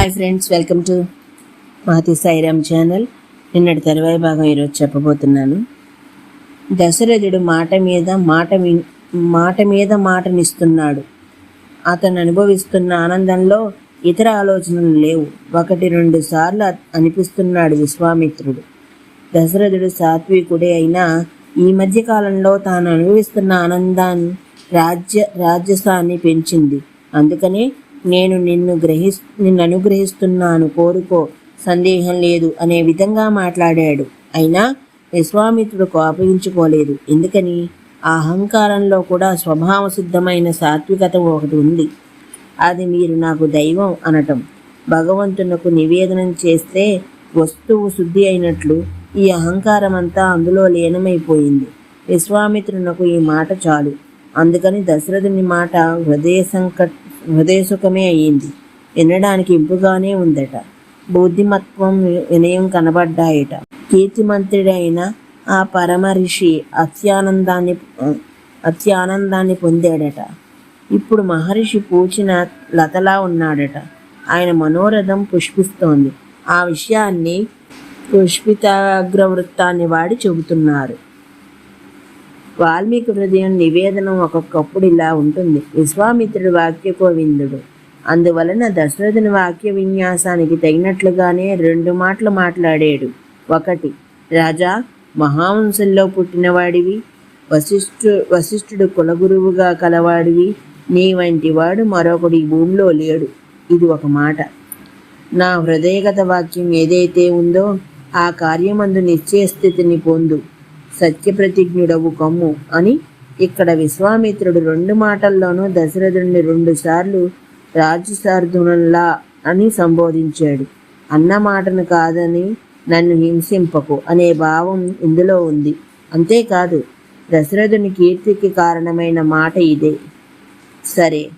Hi friends welcome to Mathi Sairam channel నిన్నటి తెరవాయి భాగం ఈరోజు చెప్పబోతున్నాను. దశరథుడు మాట మీద మాట మీ మాట మీద మాటనిస్తున్నాడు. అతను అనుభవిస్తున్న ఆనందంలో ఇతర ఆలోచనలు లేవు. ఒకటి రెండు సార్లు అనిపిస్తున్నాడు విశ్వామిత్రుడు. దశరథుడు సాత్వికుడే అయినా ఈ మధ్య కాలంలో తాను అనుభవిస్తున్న ఆనందాన్ని రాజ్య రాజ్యసాన్ని పెంచింది. అందుకనే నేను నిన్ను గ్రహి నిన్ను అనుగ్రహిస్తున్నాను కోరుకో సందేహం లేదు అనే విధంగా మాట్లాడాడు. అయినా విశ్వామిత్రుడు కోపగించుకోలేదు. ఎందుకని? ఆ అహంకారంలో కూడా స్వభావ సిద్ధమైన సాత్వికత ఒకటి ఉంది. అది మీరు నాకు దైవం అనటం. భగవంతునకు నివేదనం చేస్తే వస్తువు శుద్ధి అయినట్లు ఈ అహంకారం అంతా అందులో లీనమైపోయింది. విశ్వామిత్రునకు ఈ మాట చాలు. అందుకని దశరథుని మాట హృదయ సంకట్ హృదయ సుఖమే అయ్యింది. వినడానికి ఇంపుగానే ఉందట. బుద్ధిమత్వం వినయం కనబడ్డాయట. కీర్తిమంతుడైన ఆ పరమ ఋషి అత్యానందాన్ని అత్యానందాన్ని పొందాడట. ఇప్పుడు మహర్షి పూచిన లతలా ఉన్నాడట. ఆయన మనోరథం పుష్పిస్తోంది. ఆ విషయాన్ని పుష్పితాగ్రవృత్తాన్ని వాడి చెబుతున్నారు. వాల్మీకి హృదయం నివేదనం ఒక్కొక్కప్పుడు ఇలా ఉంటుంది. విశ్వామిత్రుడు వాక్య గోవిందుడు అందువలన దశరథుని వాక్య విన్యాసానికి తగినట్లుగానే రెండు మాటలు మాట్లాడాడు. ఒకటి రాజా మహావంశంలో పుట్టినవాడివి వశిష్ఠు వశిష్ఠుడు కులగురువుగా కలవాడివి నీ వంటి వాడు మరొకడు ఈ భూమిలో లేడు. ఇది ఒక మాట. నా హృదయగత వాక్యం ఏదైతే ఉందో ఆ కార్యమందు నిశ్చయ స్థితిని పొందు. సత్యప్రతిజ్ఞుడవు కమ్ము అని ఇక్కడ విశ్వామిత్రుడు రెండు మాటల్లోనూ దశరథుడిని రెండుసార్లు సార్లు అని సంబోధించాడు. అన్న మాటను కాదని నన్ను హింసింపకు అనే భావం ఇందులో ఉంది. అంతేకాదు దశరథుని కీర్తికి కారణమైన మాట ఇదే. సరే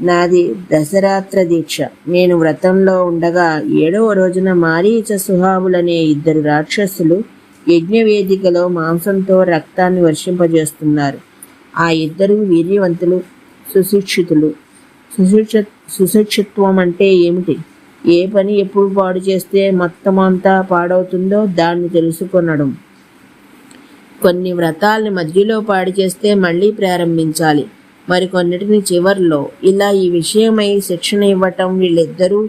నాది దశరాత్ర దీక్ష. నేను వ్రతంలో ఉండగా ఏడవ రోజున మారీచ సుహాబులనే ఇద్దరు రాక్షసులు యజ్ఞవేదికలో మాంసంతో రక్తాన్ని వర్షింపజేస్తున్నారు. ఆ ఇద్దరు వీర్యవంతులు సుశిక్షితులు. సుశిక్ష సుశిక్షిత్వం అంటే ఏమిటి? ఏ పని ఎప్పుడు పాడు చేస్తే మొత్తం అంతా పాడవుతుందో దాన్ని తెలుసుకొనడం. కొన్ని వ్రతాల్ని మధ్యలో పాడు చేస్తే మళ్ళీ ప్రారంభించాలి. మరికొన్నిటిని చివరిలో. ఇలా ఈ విషయమై శిక్షణ ఇవ్వటం వీళ్ళిద్దరూ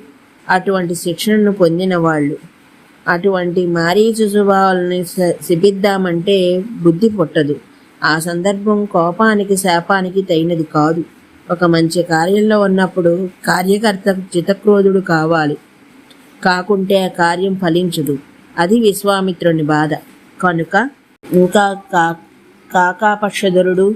అటువంటి శిక్షణను పొందిన వాళ్ళు. అటువంటి మారీచు స్వభావాలని శ- శపిద్దామంటే బుద్ధి పుట్టదు. ఆ సందర్భం కోపానికి శాపానికి తగినది కాదు. ఒక మంచి కార్యంలో ఉన్నప్పుడు కార్యకర్త చితక్రోధుడు కావాలి. కాకుంటే ఆ కార్యం ఫలించదు. అది విశ్వామిత్రుని బాధ. కనుక ఇంకా కా కాకాపక్షధరుడు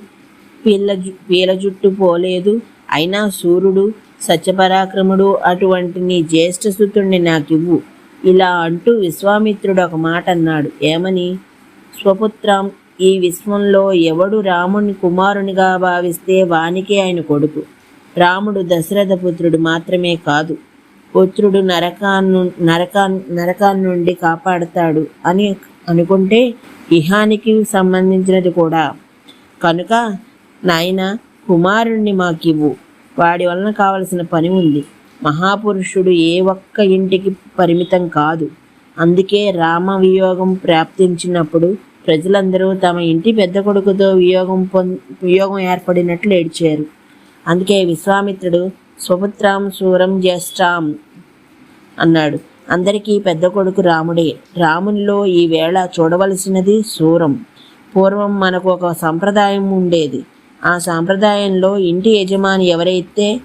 పీల పీల జుట్టు పోలేదు. అయినా సూర్యుడు సత్యపరాక్రముడు అటువంటి నీ జ్యేష్ఠసుతుణ్ణి నాకివ్వు. ఇలా అంటూ విశ్వామిత్రుడు ఒక మాట అన్నాడు. ఏమని? స్వపుత్రం ఈ విశ్వంలో ఎవడు రాముని కుమారునిగా భావిస్తే వానికే ఆయన కొడుకు. రాముడు దశరథ పుత్రుడు మాత్రమే కాదు పుత్రుడు నరకాన్ని నరకా నరకాన్ని నుండి కాపాడతాడు అని అనుకుంటే ఇహానికి సంబంధించినది కూడా. కనుక నాయన కుమారుణ్ణి మాకివ్వు. వాడి వలన కావలసిన పని ఉంది. మహాపురుషుడు ఏ ఒక్క ఇంటికి పరిమితం కాదు. అందుకే రామ వియోగం ప్రాప్తించినప్పుడు ప్రజలందరూ తమ ఇంటి పెద్ద కొడుకుతో వియోగం పొం వియోగం ఏర్పడినట్లు ఏడ్చారు. అందుకే విశ్వామిత్రుడు స్వపుత్రాం శూరం జ్యేష్ఠాం అన్నాడు. అందరికీ పెద్ద కొడుకు రాముడే. రామునిలో ఈవేళ చూడవలసినది శూరం. పూర్వం మనకు ఒక సంప్రదాయం ఉండేది. ఆ సాంప్రదాయంలో ఇంటి యజమాని ఎవరైతే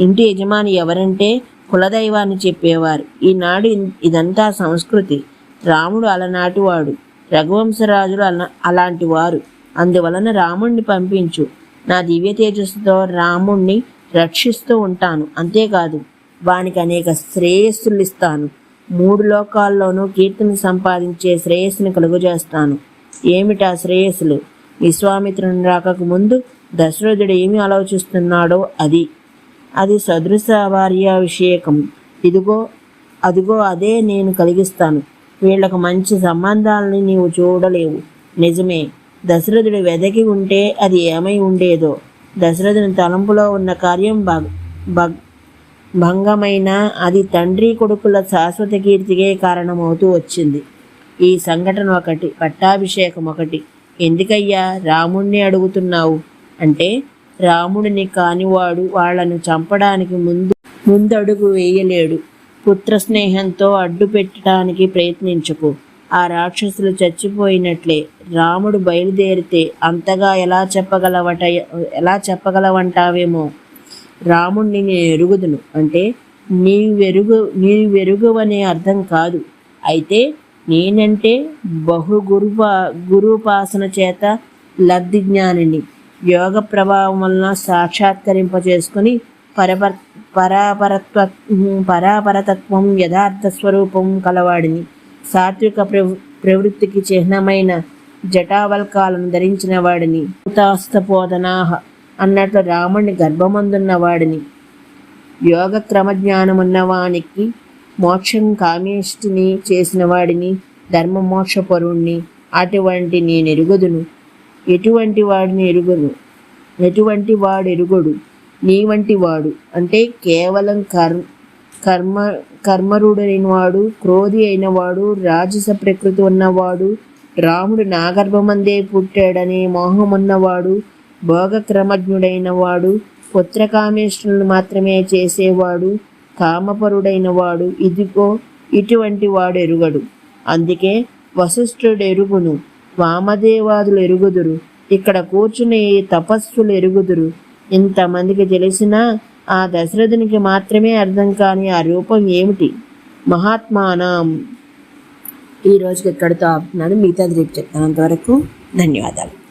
ఇంటి యజమాని ఎవరంటే కులదైవాన్ని చెప్పేవారు. ఈనాడు ఇదంతా సంస్కృతి. రాముడు అలనాటివాడు రఘువంశరాజులు అలా అలాంటి వారు. అందువలన రాముణ్ణి పంపించు. నా దివ్య తేజస్సుతో రాముణ్ణి రక్షిస్తూ ఉంటాను. అంతేకాదు వానికి అనేక శ్రేయస్సులు ఇస్తాను. మూడు లోకాల్లోనూ కీర్తిని సంపాదించే శ్రేయస్సుని కలుగజేస్తాను. ఏమిటా శ్రేయస్సులు? విశ్వామిత్రుని రాకకు ముందు దశరథుడు ఏమి ఆలోచిస్తున్నాడో అది. అది సదృశ భార్య విషయకం. ఇదిగో అదిగో అదే నేను కలిగిస్తాను. వీళ్ళకు మంచి సంబంధాలని నీవు చూడలేవు. నిజమే. దశరథుడు వెదకి ఉంటే అది ఏమై ఉండేదో. దశరథుని తలంపులో ఉన్న కార్యం బగ్ భంగమైన అది తండ్రి కొడుకుల శాశ్వత కీర్తికే కారణమవుతూ వచ్చింది. ఈ సంఘటన ఒకటి పట్టాభిషేకం ఒకటి. ఎందుకయ్యా? రాముణ్ణి అడుగుతున్నావు. అంటే రాముడిని కానివాడు వాళ్ళను చంపడానికి ముందు ముందడుగు వేయలేడు. పుత్ర స్నేహంతో అడ్డు పెట్టడానికి ప్రయత్నించుకు. ఆ రాక్షసులు చచ్చిపోయినట్లే. రాముడు బయలుదేరితే అంతగా ఎలా చెప్పగలవట ఎలా చెప్పగలవంటావేమో? రాముణ్ణి నేను ఎరుగుదును. అంటే నీ వెరుగు నీ అర్థం కాదు. అయితే నేనంటే బహు గురుపా గురుపాసన చేత లబ్ధి జ్ఞానిని యోగ ప్రభావం వలన సాక్షాత్కరింప పరపర పరాపరత్వ పరాపరతత్వం యథార్థ స్వరూపం కలవాడిని. సాత్విక ప్రవృత్తికి చిహ్నమైన జటావల్కాలను ధరించిన వాడిని. భూతాస్తపోదనాహ అన్నట్లు రాముణ్ణి గర్భమందున్న వాడిని. యోగ క్రమజ్ఞానమున్న వానికి మోక్షం కామేష్టిని చేసిన వాడిని ధర్మ మోక్షపరుణ్ణి అటువంటి నేనెరుగుదును. ఎటువంటి వాడిని ఎరుగును. ఎటువంటి వాడు ఎరుగుడు. నీ వంటి వాడు. అంటే కేవలం కర్ కర్మ కర్మరుడైన వాడు క్రోధి అయిన వాడు రాజస ప్రకృతి ఉన్నవాడు రాముడు నాగర్భమందే పుట్టాడనే మోహమున్నవాడు భోగక్రమజ్ఞుడైన వాడు పుత్రకామేశ్వరులు మాత్రమే చేసేవాడు కామపరుడైన వాడు ఇదిగో ఇటువంటి వాడు ఎరుగడు. అందుకే వశిష్ఠుడు ఎరుగును వామదేవాదులు ఎరుగుదురు. ఇక్కడ కూర్చుని తపస్సులు ఎరుగుదురు. ఇంతమందికి తెలిసినా ఆ దశరథునికి మాత్రమే అర్థం కాని ఆ రూపం ఏమిటి? మహాత్మానం. ఈ రోజుకి ఇక్కడితో ఆపుతున్నాను? మిగతాది రేపు చెప్తాను. అంతవరకు ధన్యవాదాలు.